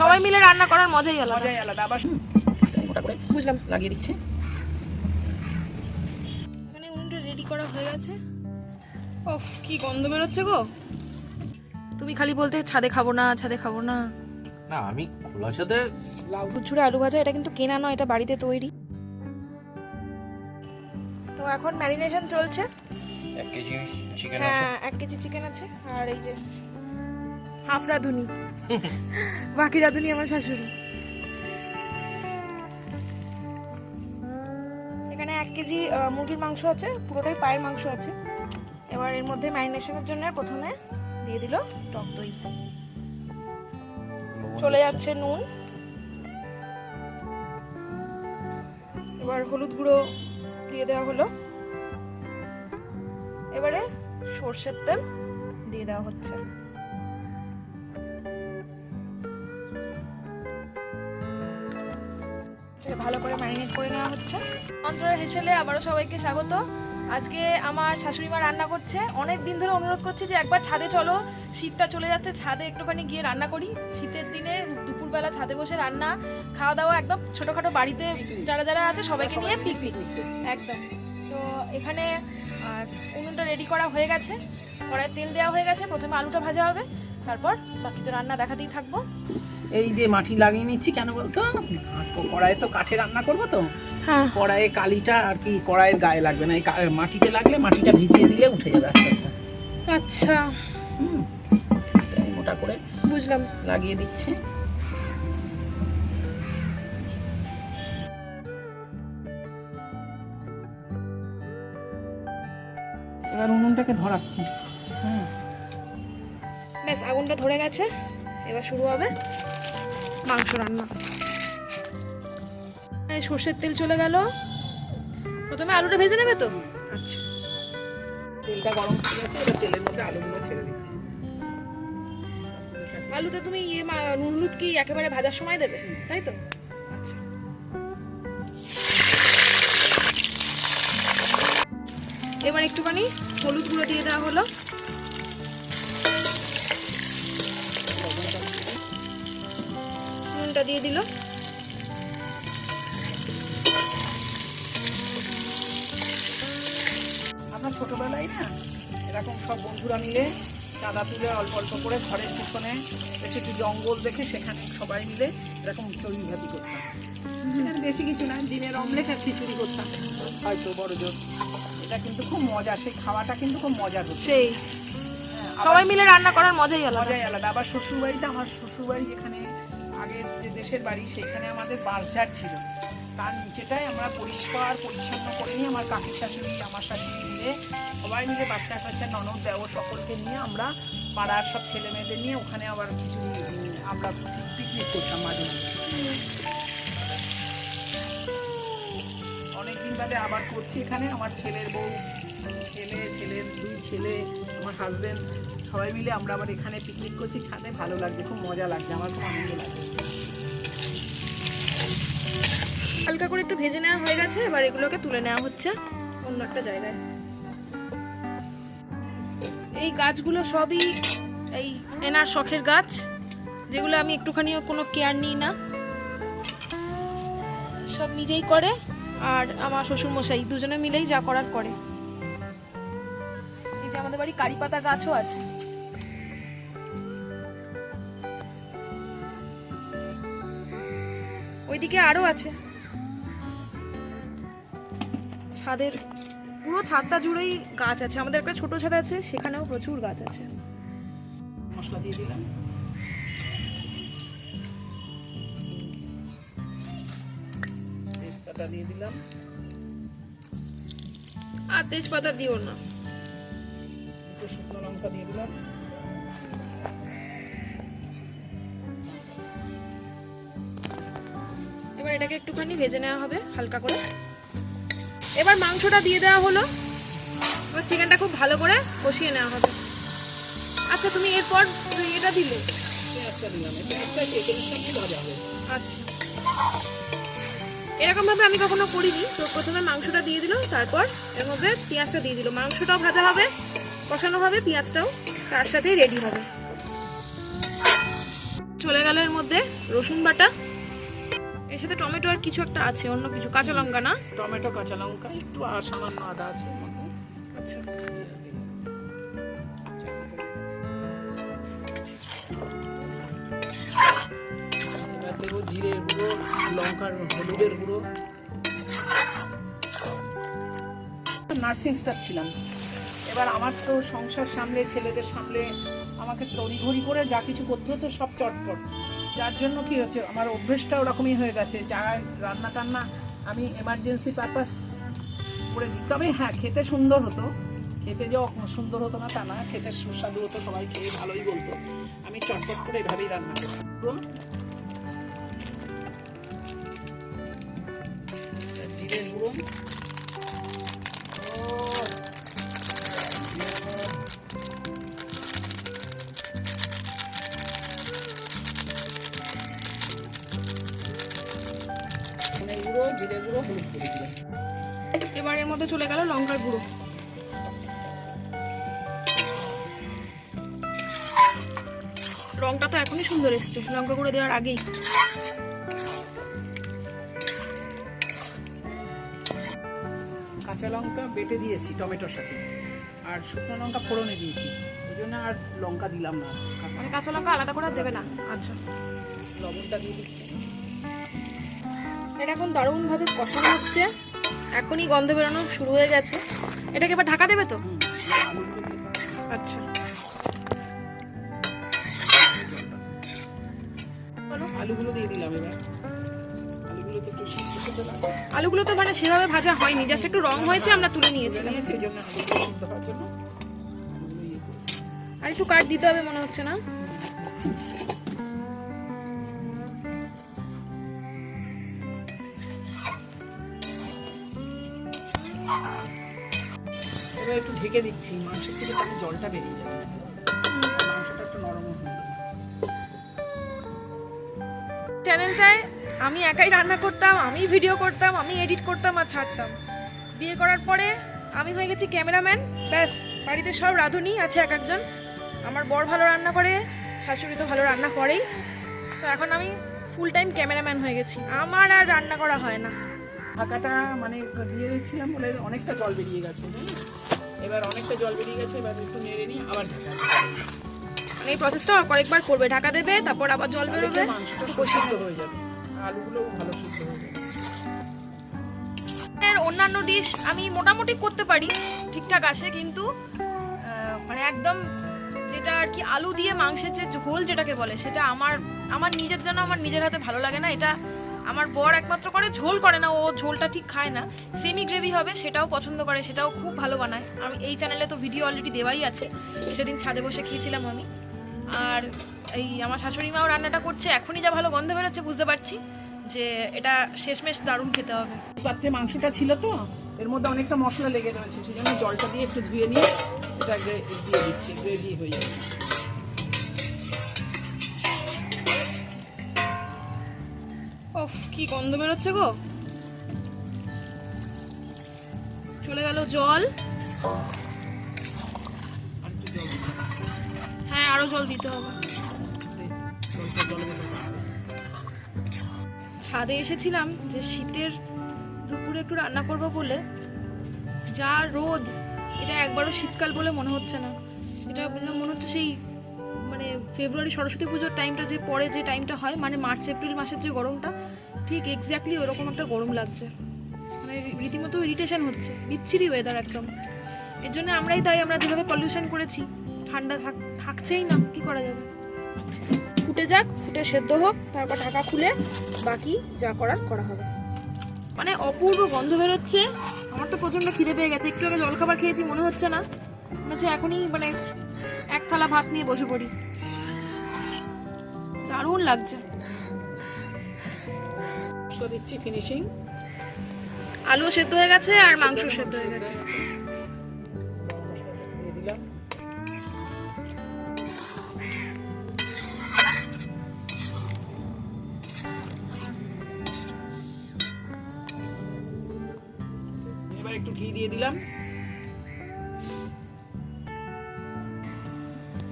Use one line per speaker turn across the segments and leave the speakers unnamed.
সবাই মিলে রান্না করার মজাই আলাদা।
মজাই আলাদা আবার মোটা করে
বুঝলাম।
লাগিয়ে দিচ্ছি।
এখানে উনুনটা রেডি করা হয়ে গেছে। ওফ কি গন্ধ বেরোচ্ছে গো। তুমি খালি বলতে ছাদে খাব না ছাদে খাব না।
না আমি খোলা সাথে
লাউ।
আলু ভাজা এটা কিন্তু কেনা নয় এটা বাড়িতে তৈরি। তো এখন ম্যারিনেশন চলছে।
এক কেজি চিকেন আছে।
হ্যাঁ এক কেজি চিকেন আছে। আর এই যে হাফ রাঁধুনি। বাকি রাঁধুনি আমার শাশুড়ি। এখানে এক কেজি মুরগির মাংস আছে, পুরোটাই পায়ের মাংস আছে। এবার এর মধ্যে ম্যারিনেশনের জন্য প্রথমে দিয়ে দিল টক দই। চলে যাচ্ছে নুন। এবার হলুদ গুঁড়ো দিয়ে দেওয়া হলো। এবারে সর্ষের তেল দিয়ে দেওয়া হচ্ছে। ম্যারিনেট করে নেওয়া হচ্ছে। অন্তরে হেসেলে আবারও সবাইকে স্বাগত। আজকে আমার শাশুড়ি মা রান্না করছে। অনেক দিন ধরে অনুরোধ করছে যে একবার ছাদে চলো। শীতটা চলে যাচ্ছে, ছাদে একটুখানি গিয়ে রান্না করি। শীতের দিনে দুপুরবেলা ছাদে বসে রান্না। খাওয়া দাওয়া একদম ছোটোখাটো বাড়িতে যারা যারা আছে সবাইকে নিয়ে পিকনিক একদম। তো এখানে উনুনটা রেডি করা হয়ে গেছে। কড়াই তেল দেওয়া হয়ে গেছে। প্রথমে আলুটা ভাজা হবে। তারপর বাকি তো রান্না দেখাতেই থাকব।
এই যে মাটি লাগিয়ে নিচ্ছি কেন বলতো? কড়াইয়ে তো কাঠে রান্না করব তো।
হ্যাঁ।
কড়াইয়ে কালিটা আর কি কড়াইয়ের গায়ে লাগবে না এই মাটিতে লাগলে মাটিটা ভিজিয়ে দিলে উঠে যাবে আস্তে আস্তে।
আচ্ছা।
হুম মোটা করে
বুঝলাম।
লাগিয়ে দিচ্ছি। এবার উনুনটাকে ধরাচ্ছি।
ব্যাস আগুনটা ধরে গেছে। এবার শুরু হবে মাংস রান্না। সর্ষের তেল চলে গেল। প্রথমে আলুটা ভেজে নেবে তো? আচ্ছা।
তেলটা গরম হয়ে গেছে এবার তেলের মধ্যে আলুগুলো ছেড়ে দিচ্ছি।
আলুতে তুমি ইয়ে নুন হলুদ কি একেবারে ভাজার সময় দেবে? তাই তো? আচ্ছা। এবার একটুখানি হলুদ গুঁড়ো দিয়ে দেওয়া হলো। নুনটা দিয়ে দিল।
আমরা ছোটবেলায় না এরকম সব বন্ধুরা মিলে চাঁদা তুলে অল্প অল্প করে ঘরের পিছনে একটু জঙ্গল দেখে সেখানে সবাই মিলে এরকম চড়ি ভাতি করতাম। সেখানে বেশি কিছু না দিনের অমলেট আর খিচুড়ি করতাম। হয়তো বড় জোর এটা কিন্তু খুব মজা সেই খাওয়াটা কিন্তু খুব মজার হচ্ছে
সেই।
হ্যাঁ,
সবাই মিলে রান্না করার মজাই আলাদা।
মজাই আলাদা। আবার শ্বশুরবাড়িতে আমার শ্বশুরবাড়ি যেখানে আগের যে দেশের বাড়ি, সেখানে আমাদের বাঁশঝাড় ছিল। তার নিচেটাই আমরা পরিষ্কার পরিচ্ছন্ন করে নিয়ে আমার কাকির শাশুড়ি, আমার শাশুড়ি মিলে সবাই মিলে বাচ্চা কাচ্চা, ননদ দেও সকলকে নিয়ে আমরা পাড়ার সব ছেলে মেয়েদের নিয়ে ওখানে আবার কিছু আমরা পিকনিক করতাম মাঝে অনেকদিন বাদে আবার করছি এখানে। আমার ছেলের বউ, ছেলে, ছেলের দুই ছেলে, আমার হাজবেন্ড সবাই মিলে আমরা আবার এখানে পিকনিক করছি ছাদে ভালো লাগছে, খুব মজা লাগছে, আমার খুব আনন্দ লাগছে।
হালকা করে একটু ভেজে নেওয়া হয়ে গেছে, এবার এগুলোকে তুলে নেওয়া হচ্ছে অন্য একটা জায়গায়। এই গাছগুলো সবই এই এনার শখের গাছ, যেগুলো আমি একটুখানিও কোনো কেয়ার নিই না। সব নিজেই করে, আর আমার শ্বশুর মশাই দুজনে মিলেই যা করার করে। এই যে আমাদের বাড়ি কারি পাতা গাছও আছে। ওইদিকে আরও আছে। ছাদের পুরো ছাদটা জুড়েই গাছ আছে। আমাদের একটা ছোট ছাদ আছে সেখানেও প্রচুর গাছ আছে।
মশলা দিয়ে দিলাম। তেজপাতা দিয়ে দিলাম।
আর তেজপাতা দিও না।
একটু শুকনো লঙ্কা দিয়ে দিলাম।
এবার এটাকে একটুখানি ভেজে নেওয়া হবে হালকা করে। এবার মাংসটা দিয়ে দেওয়া হলো। এবার চিকেনটা খুব ভালো করে কষিয়ে নেওয়া হবে। আচ্ছা তুমি এরপর এটা দিলে? আচ্ছা। এরকম ভাবে আমি কখনো করিনি। তো প্রথমে মাংসটা দিয়ে দিল, তারপর এর মধ্যে পেঁয়াজটা দিয়ে দিল। মাংসটাও ভাজা হবে, কষানো হবে, পেঁয়াজটাও তার সাথেই রেডি হবে। চলে গেল এর মধ্যে রসুন বাটা। এর সাথে টমেটো আর কিছু একটা আছে অন্য কিছু। কাঁচা লঙ্কা না?
টমেটো কাঁচা লঙ্কা একটু আর সামান্য আদা আছে
আচ্ছা।
দেবো জিরের গুঁড়ো লঙ্কার হলুদের গুঁড়ো। নার্সিং স্টাফ ছিলাম। এবার আমার তো সংসার সামলে ছেলেদের সামলে আমাকে তড়িঘড়ি করে যা কিছু করতে হতো সব চটপট। যার জন্য কি হচ্ছে, আমার অভ্যেসটা ওরকমই হয়ে গেছে। যা রান্না টান্না আমি এমার্জেন্সি পারপাস করে দিই। তবে হ্যাঁ খেতে সুন্দর হতো। খেতে যে সুন্দর হতো না তা না, খেতে সুস্বাদু হতো, সবাই খেয়ে ভালোই বলতো। আমি চটপট করে এভাবেই রান্না করতাম জিরের গুঁড়ো
মধ্যে চলে গেল লঙ্কার গুঁড়ো। রংটা তো এখনই সুন্দর এসছে লঙ্কা গুঁড়ো দেওয়ার আগেই।
কাঁচা লঙ্কা বেটে দিয়েছি টমেটোর সাথে আর শুকনো লঙ্কা ফোড়নে দিয়েছি। ওই জন্য আর লঙ্কা দিলাম না। কাঁচা
মানে কাঁচা লঙ্কা আলাদা করে দেবে না? আচ্ছা।
লবণটা দিয়ে দিচ্ছি।
এটা এখন দারুণভাবে কষানো হচ্ছে। এখনই গন্ধ বেরোনো শুরু হয়ে গেছে। এটাকে এবার ঢাকা দেবে তো। আচ্ছা।
আলুগুলো দিয়ে দিলাম এবার। আলুগুলো তো
মানে সেভাবে ভাজা হয়নি জাস্ট একটু রং হয়েছে আমরা তুলে নিয়েছিলাম। আর একটু কাট দিতে হবে মনে হচ্ছে না?
একটু ঢেকে দিচ্ছি, মাংসের থেকে তাহলে জলটা বেরিয়ে যাবে।
চ্যানেলটায় আমি একাই রান্না করতাম, আমি ভিডিও করতাম, আমি এডিট করতাম আর ছাড়তাম। বিয়ে করার পরে আমি হয়ে গেছি ক্যামেরাম্যান। ব্যাস, বাড়িতে সব রাঁধুনি, আছে এক একজন। আমার বর ভালো রান্না করে, শাশুড়ি তো ভালো রান্না করেই। তো এখন আমি ফুল টাইম ক্যামেরাম্যান হয়ে গেছি। আমার আর রান্না করা হয় না।
ঢাকাটা মানে দিয়ে দিয়েছিলাম বলে অনেকটা জল বেরিয়ে গেছে হ্যাঁ এবার অনেকটা জল বেরিয়ে গেছে এবার একটু নেড়ে নিয়ে আবার ঢাকা
মানে এই প্রসেসটা কয়েকবার করবে। ঢাকা দেবে তারপর আবার জল বেরোবে?
সিদ্ধ হয়ে যাবে। আলুগুলো ভালো সিদ্ধ হয়ে যাবে।
অন্যান্য ডিশ আমি মোটামুটি করতে পারি ঠিকঠাক আসে কিন্তু মানে একদম যেটা আর কি আলু দিয়ে মাংসের যে ঝোল যেটাকে বলে সেটা আমার আমার নিজের জন্য আমার নিজের হাতে ভালো লাগে না। এটা আমার বর একমাত্র করে, ঝোল করে না, ও ঝোলটা ঠিক খায় না। সেমি গ্রেভি হবে, সেটাও পছন্দ করে, সেটাও খুব ভালো বানায়। আমি এই চ্যানেলে তো ভিডিও অলরেডি দেওয়াই আছে, সেদিন ছাদে বসে খেয়েছিলাম আমি। আর এই আমার শাশুড়ি মাও রান্নাটা করছে, এখনই যা ভালো গন্ধ বেরোচ্ছে, বুঝতে পারছি যে এটা শেষমেশ দারুণ খেতে হবে।
পাত্রে মাংসটা ছিল তো, এর মধ্যে অনেকটা মশলা লেগে রয়েছে সেই জন্য জলটা দিয়ে একটু ধুয়ে নিয়ে এটা দিয়ে দিচ্ছি গ্রেভি হয়ে যাচ্ছে
কি গন্ধ বেরোচ্ছে গো চলে গেল জল। হ্যাঁ আরও জল দিতে হবে। ছাদে এসেছিলাম যে শীতের দুপুরে একটু রান্না করব বলে যা রোদ, এটা একবারও শীতকাল বলে মনে হচ্ছে না এটা বললাম মনে হচ্ছে সেই মানে ফেব্রুয়ারি সরস্বতী পুজোর টাইমটা যে পরে যে টাইমটা হয় মানে মার্চ, এপ্রিল মাসের যে গরমটা ঠিক এক্স্যাক্টলি ওরকম একটা গরম লাগছে। মানে রীতিমতো ইরিটেশন হচ্ছে, বিচ্ছিরি ওয়েদার একদম। এর জন্য আমরাই তাই, আমরা যেভাবে পলিউশন করেছি, ঠান্ডা থাক থাকছেই না, কি করা যাবে? ফুটে যাক, ফুটে সেদ্ধ হোক, তারপর ঢাকা খুলে বাকি যা করার করা হবে। মানে অপূর্ব গন্ধ বেরোচ্ছে। আমার তো প্রচণ্ড খিদে পেয়ে গেছে, একটু আগে জলখাবার খেয়েছি, মনে হচ্ছে না। মনে হচ্ছে এখনই মানে এক থালা ভাত নিয়ে বসে পড়ি। দারুণ লাগছে।
মশলা দিচ্ছি ফিনিশিং
আলু সেদ্ধ হয়ে গেছে আর মাংস সেদ্ধ হয়ে গেছে।
দিলাম এবার একটু ঘি দিয়ে দিলাম।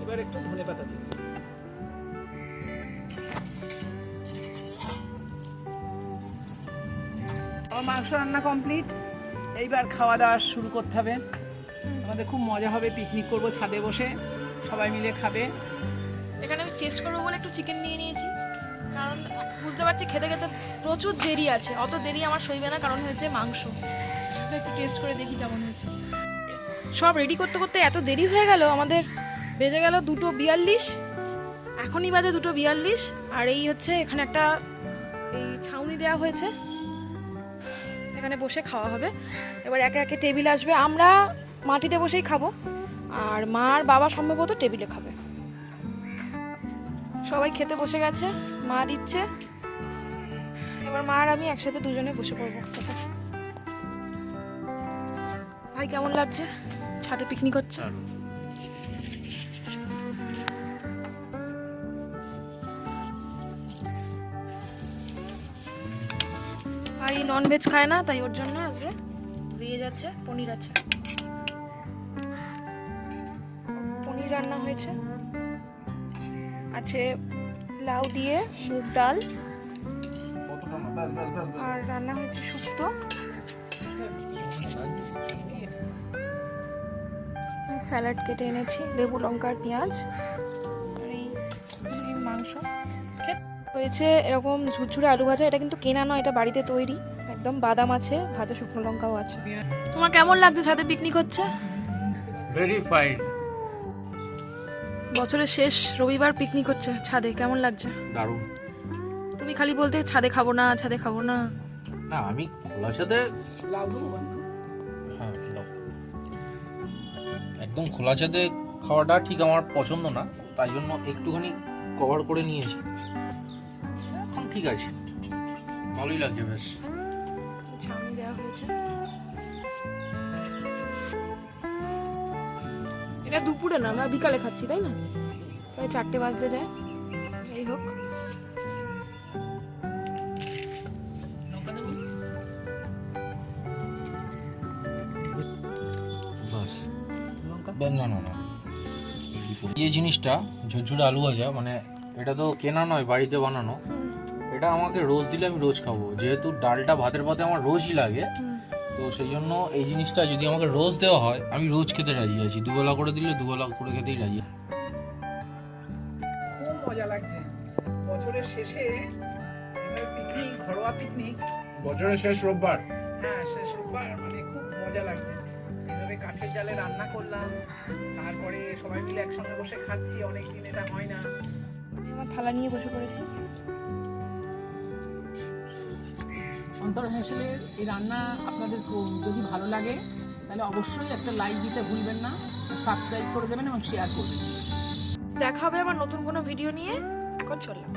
এবার একটু ধনে পাতা দিই মাংস রান্না কমপ্লিট এইবার খাওয়া দাওয়া শুরু করতে হবে। আমাদের খুব মজা হবে পিকনিক করব ছাদে বসে। সবাই মিলে খাবে।
এখানে আমি টেস্ট করব বলে একটু চিকেন নিয়ে নিয়েছি। কারণ বুঝতে পারছি খেতে খেতে প্রচুর দেরি আছে। অত দেরি আমার সইবে না, কারণ হয়েছে মাংস। একটু টেস্ট করে দেখি কেমন হয়েছে। সব রেডি করতে করতে এত দেরি হয়ে গেল, আমাদের বেজে গেল দুটো বিয়াল্লিশ। এখনই বাজে দুটো বিয়াল্লিশ। আর এই হচ্ছে এখানে একটা এই ছাউনি দেওয়া হয়েছে। এখানে বসে খাওয়া হবে। এবার একে একে টেবিল আসবে। আমরা মাটিতে বসেই খাব। আর মা আর বাবা সম্ভবত টেবিলে খাবে। সবাই খেতে বসে গেছে। মা দিচ্ছে। এবার মা আর আমি একসাথে দুজনে বসে পড়ব। ভাই, কেমন লাগছে? ছাদে পিকনিক হচ্ছে? ভাই নন ভেজ খায় না, তাই ওর জন্য আজকে দিয়ে যাচ্ছে, পনির আছে। পনির রান্না হয়েছে। আছে লাউ দিয়ে মুগ ডাল। আর রান্না হয়েছে শুক্তো। স্যালাড কেটে এনেছি, লেবু, লঙ্কা আর পেঁয়াজ। হয়েছে এরকম ঝুরঝুরে আলু ভাজা এটা কিন্তু কেনা নয় এটা বাড়িতে তৈরি। একদম বাদাম আছে ভাজা শুকনো লঙ্কাও আছে। তোমার কেমন লাগছে ছাদে পিকনিক হচ্ছে?
ভেরি ফাইন
বছরের শেষ রবিবার পিকনিক হচ্ছে ছাদে কেমন লাগছে?
দারুণ।
তুমি খালি বলতে ছাদে খাব না ছাদে খাব না।
না আমি খোলা ছাদে
লাউ
হ্যাঁ একদম খোলা ছাদে খাওয়াটা ঠিক আমার পছন্দ না তাই জন্য একটুখানি কভার করে নিয়েছি। ঠিক আছে। ভালোই লাগছে বেশ।
ছাউনি দেওয়া হয়েছে। এটা দুপুরে না আমরা বিকালে খাচ্ছি তাই না? প্রায় চারটে বাজতে যায়। এই হোক।
বাস। বা- না না না। এই জিনিসটা ঝুরঝুরে আলু ভাজা মানে এটা তো কেনা নয় বাড়িতে বানানো। এটা আমাকে রোজ দিলে আমি রোজ খাব। যেহেতু ডালটা ভাতের পাতে আমার রোজই লাগে তো সেই জন্য এই জিনিসটা যদি আমাকে রোজ দেওয়া হয় আমি রোজ খেতে রাজি আছি। দুবেলা করে দিলে দুবেলা করে খেতেই রাজি।
খুব মজা লাগছে। বছরের শেষে পিকনিক ঘরোয়া পিকনিক
বছরের শেষ রোববার?
হ্যাঁ শেষ রোববার মানে খুব মজা লাগছে। এভাবে কাঠের জালে রান্না করলাম তারপরে সবাই মিলে একসঙ্গে বসে খাচ্ছি অনেকদিন এটা হয় না।
আমি আমার থালা নিয়ে বসে পড়েছি।
অন্তর হেসেলের এই রান্না আপনাদের যদি ভালো লাগে, তাহলে অবশ্যই একটা লাইক দিতে ভুলবেন না সাবস্ক্রাইব করে দেবেন এবং শেয়ার করবেন।
দেখা হবে আবার নতুন কোনো ভিডিও নিয়ে। এখন চললাম।